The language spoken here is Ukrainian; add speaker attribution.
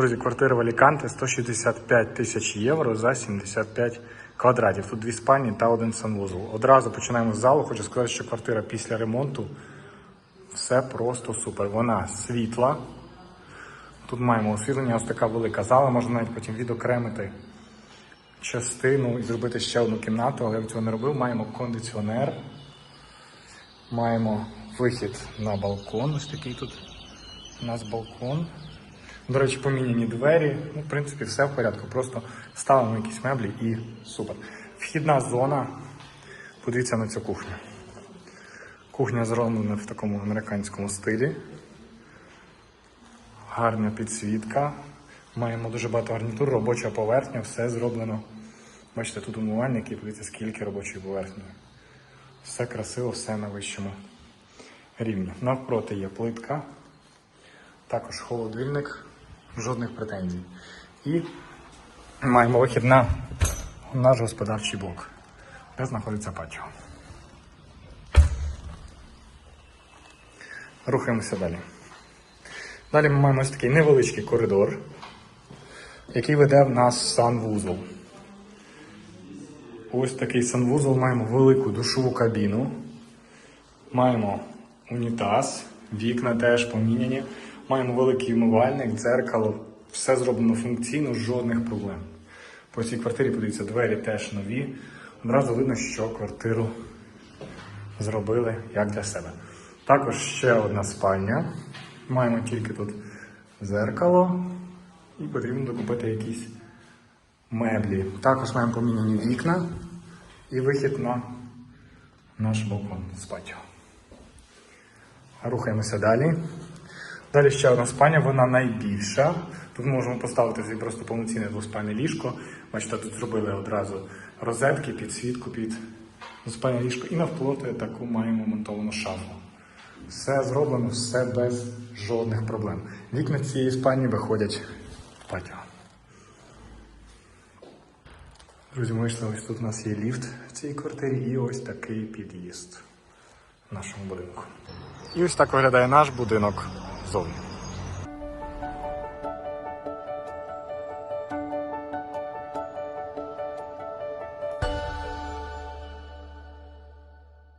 Speaker 1: Друзі, квартира в Аліканте 165 тисяч євро за 75 квадратів. Тут дві спальні та один санвузол. Одразу починаємо з залу. Хочу сказати, що квартира після ремонту все просто супер. Вона світла. Тут маємо освітлення, ось така велика зала, можна навіть потім відокремити частину і зробити ще одну кімнату, але я цього не робив. Маємо кондиціонер, маємо вихід на балкон. Ось такий тут у нас балкон. До речі, поміняні двері. Ну, в принципі, все в порядку. Просто ставимо якісь меблі і супер. Вхідна зона. Подивіться на цю кухню. Кухня зроблена в такому американському стилі. Гарна підсвітка. Маємо дуже багато гарнітур, робоча поверхня, все зроблено. Бачите, тут умивальник і подивіться, скільки робочої поверхні. Все красиво, все на вищому рівні. Навпроти є плитка, також холодильник, жодних претензій. І маємо вихід на наш господарчий блок, де знаходиться патіо. Рухаємося далі. Далі ми маємо ось такий невеличкий коридор, який веде в нас санвузол. Ось такий санвузол, маємо велику душову кабіну, маємо унітаз, вікна теж поміняні, маємо великий умивальник, дзеркало, все зроблено функційно, жодних проблем. По цій квартирі, подивіться, двері теж нові. Одразу видно, що квартиру зробили як для себе. Також ще одна спальня. Маємо тільки тут зеркало і потрібно докупити якісь меблі. Також маємо поміняні вікна і вихід на наш балкон з патіо. Рухаємося далі. Далі ще одна спальня, вона найбільша. Тут можемо поставити собі просто повноцінне двоспальне ліжко. Бачите, тут зробили одразу розетки, підсвітку під двоспальне ліжко і навпроти таку маємо монтовану шафу. Все зроблено, все без жодних проблем. Вікна цієї спальні виходять в патіо. Друзі, ми вийшли, ось тут у нас є ліфт в цій квартирі і ось такий під'їзд нашому будинку. І ось так виглядає наш будинок ззовні.